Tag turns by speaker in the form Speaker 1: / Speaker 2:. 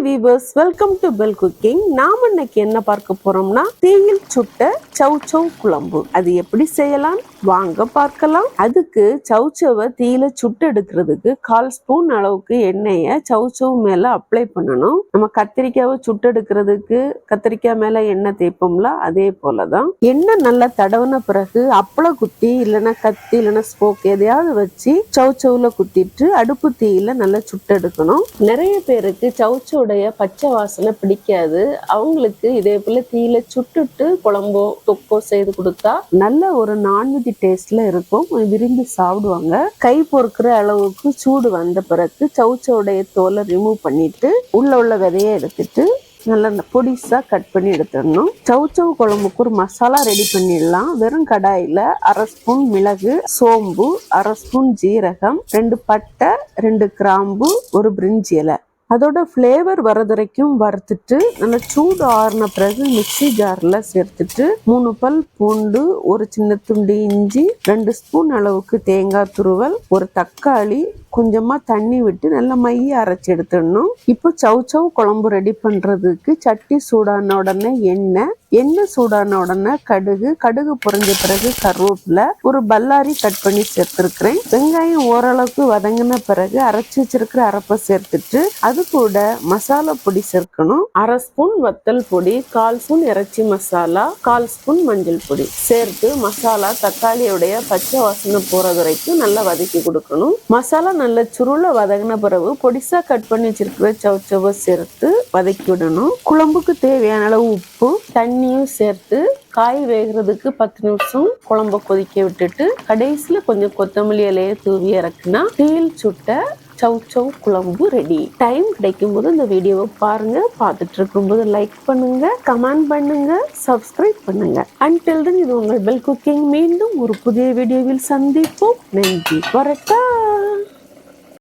Speaker 1: Viewers welcome to bell cooking நாம இன்னைக்கு என்ன பார்க்க போறோம்னா தீயில் சுட்ட சவ் சவ் குழம்பு. அது எப்படி செய்யலாம்? வாங்க பார்க்கலாம். அதுக்கு சவுச்சவை தீயில சுட்டு எடுக்கிறதுக்கு கால் ஸ்பூன் அளவுக்கு எண்ணெயை சவுச்சவ் மேல அப்ளை பண்ணணும். நம்ம கத்திரிக்காவை சுட்டு எடுக்கிறதுக்கு கத்திரிக்காய் மேல எண்ணெய் தேய்ப்போம்ல அதே போலதான். எண்ணெய் நல்லா தடவின பிறகு அப்பள குத்தி இல்லைன்னா கத்தி இல்லைன்னா ஸ்போக் எதையாவது வச்சு சவுச்சவுல குத்திட்டு அடுப்பு தீயில நல்லா சுட்டு எடுக்கணும். நிறைய பேருக்கு சவுச்சவுடைய பச்சை வாசனை பிடிக்காது. அவங்களுக்கு இதே போல தீயில சுட்டுட்டு குழம்போ தொக்கோ செய்து கொடுத்தா? நல்ல ஒரு நான்வெஜ் டேஸ்ட்ல இருக்கும். விரும்பி சாப்பிடுவாங்க. கை பொறுக்கிற அளவுக்கு சூடு வந்த பிறகு சவுச்சவுடைய தோலை ரிமூவ் பண்ணிட்டு உள்ள உள்ள விதையை எடுத்துட்டு நல்லா பொடிசா கட் பண்ணி எடுத்துடணும். சவுச்சவு குழம்புக்கு ஒரு மசாலா ரெடி பண்ணிடலாம். வெறும் கடாயில அரை ஸ்பூன் மிளகு சோம்பு அரை ஸ்பூன் ஜீரகம் ரெண்டு பட்டை ரெண்டு கிராம்பு ஒரு பிரிஞ்சி இலை. அதோட ஃப்ளேவர் வரது வரைக்கும் வறுத்துட்டு நல்லா சூடு ஆறின பிறகு மிக்ஸி ஜாரில் சேர்த்துட்டு மூணு பல் பூண்டு ஒரு சின்ன துண்டு இஞ்சி ரெண்டு ஸ்பூன் அளவுக்கு தேங்காய் துருவல் ஒரு தக்காளி கொஞ்சமா தண்ணி விட்டு நல்லா மைய அரைச்சி எடுத்துடணும். இப்போ சவ் சவ் குழம்பு ரெடி பண்றதுக்கு சட்டி சூடான உடனே எண்ணெய் எண்ணெய் சூடான உடனே கடுகு கடுகு பொறிஞ்ச பிறகு கருவேப்பிலை ஒரு பல்லாரி கட் பண்ணி சேர்த்துருக்கிறேன். வெங்காயம் ஓரளவுக்கு வதங்கின பிறகு அரைச்சி வச்சிருக்கிற அரைப்பை சேர்த்துட்டு அது கூட மசாலா பொடி சேர்க்கணும். அரை ஸ்பூன் வத்தல் பொடி கால் ஸ்பூன் இறைச்சி மசாலா கால் ஸ்பூன் மஞ்சள் பொடி. சேர்த்து மசாலா தக்காளியோடைய பச்சை வாசனை போறது வரைக்கும் நல்லா வதக்கி கொடுக்கணும். மசாலா நல்ல சுருள வதங்கின பிறகு பொடிசா கட் பண்ணி வச்சிருக்கிற சவுச்சவை சேர்த்து வதக்கி விடணும். குழம்புக்கு தேவையான அளவு உப்பு தண்ணி தண்ணியும் சேர்த்து காய் வேகிறதுக்கு பத்து நிமிஷம் குழம்ப கொதிக்க விட்டுட்டு கடைசியில் கொஞ்சம் கொத்தமல்லி இலையை தூவி இறக்குனா தீல் சுட்ட சவ் சவ் குழம்பு ரெடி டைம் கிடைக்கும் போது இந்த வீடியோவை பாருங்க பார்த்துட்டு இருக்கும்போது லைக் பண்ணுங்க கமெண்ட் பண்ணுங்க சப்ஸ்கிரைப் பண்ணுங்க. அன்டில் இது உங்கள் பெல் குக்கிங் மீண்டும் ஒரு புதிய வீடியோவில் சந்திப்போம். நன்றி வரட்டா